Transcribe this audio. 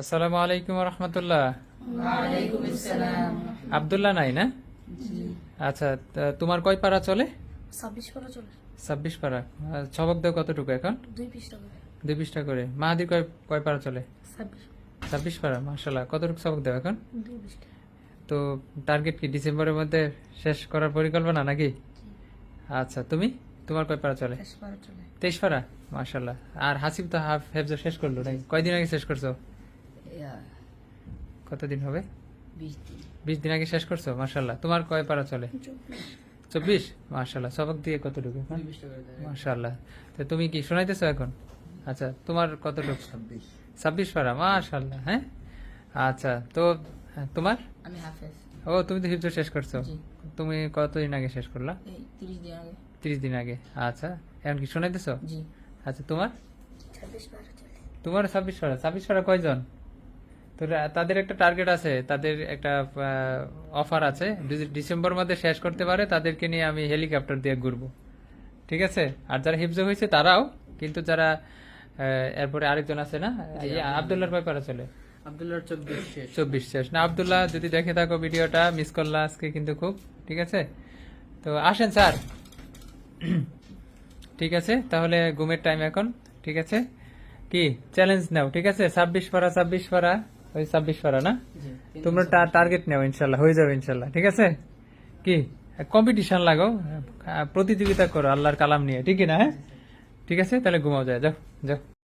আসসালামু আলাইকুম রহমতুল্লাহ। আবদুল্লাহ নাই না? আচ্ছা তোমার কয় পারা চলে? ছাব্বিশ করে চলে। ছাব্বিশ পারা ছবক দেও কতটুকু এখন? দুই পৃষ্ঠা করে। দুই পৃষ্ঠা করে। মাহাদির কয় কয় পারা চলে? ছাব্বিশ। পারা মাসাল্লাহ কতটুকু ছবক দেও এখন? তো টার্গেট কি ডিসেম্বরের মধ্যে শেষ করার পরিকল্পনা নাকি? আচ্ছা তুমি? তোমার কয় পারা চলে? তেইশ পারা মাসাল্লাহ আর হাসিব তো হাফ হেফজ শেষ করল নাকি কয়দিন আগে শেষ করছ? কতদিন হবে? বিশ দিন। আগে শেষ করছ? মাসাল্লাহ তোমার কয় পারা চলে? চব্বিশ। মাসাল্লাহ সবক দিয়ে কতটুকু এখন? মাশাআল্লাহ। তো তুমি কি শোনাইতেছো এখন? আচ্ছা তোমার কতটুকু? ছাব্বিশ। পারা মাশাআল্লাহ হ্যাঁ? আচ্ছা তো হ্যাঁ, তোমার? আমি হাফেজ। ও তুমি তো হিফজ শেষ করছ? তুমি কতদিন আগে শেষ করলা? তিরিশ দিন আগে। তিরিশ দিন আগে। আচ্ছা এখন কি শোনাইতেছো? আচ্ছা তোমার? ছাব্বিশ তোমার ছাব্বিশ পারা। ছাব্বিশ পারা কয়জন? তো তাদের একটা টার্গেট আছে তাদের একটা অফার আছে। ডিসেম্বর মধ্যে শেষ করতে পারে তাদেরকে নিয়ে আমি হেলিকপ্টার দিয়ে ঘুরবো। ঠিক আছে? আর যারা হিফজ হয়েছে তারাও। কিন্তু যারা এরপরে আরেকজন আছে না আবদুল্লাহর ব্যাপারে চলে। আব্দুল্লাহ চব্বিশ শেষ। না আবদুল্লাহ যদি দেখে থাকো ভিডিওটা মিস করলা আজকে কিন্তু খুব। ঠিক আছে? তো আসেন স্যার। ঠিক আছে? তাহলে ঘুমের টাইম এখন। ঠিক আছে? কি? চ্যালেঞ্জ নাও। ঠিক আছে? ছাব্বিশ পারা ছাব্বিশ পারা ওই ছাব্বিশ পারা না? তোমরা টার্গেট নেও ইনশাল্লাহ হয়ে যাবে ইনশাল্লাহ ঠিক আছে? কি? কম্পিটিশন লাগাও প্রতিযোগিতা করো আল্লাহর কালাম নিয়ে ঠিক না হ্যাঁ? ঠিক আছে? তাহলে ঘুমাও যায় যাও যাও।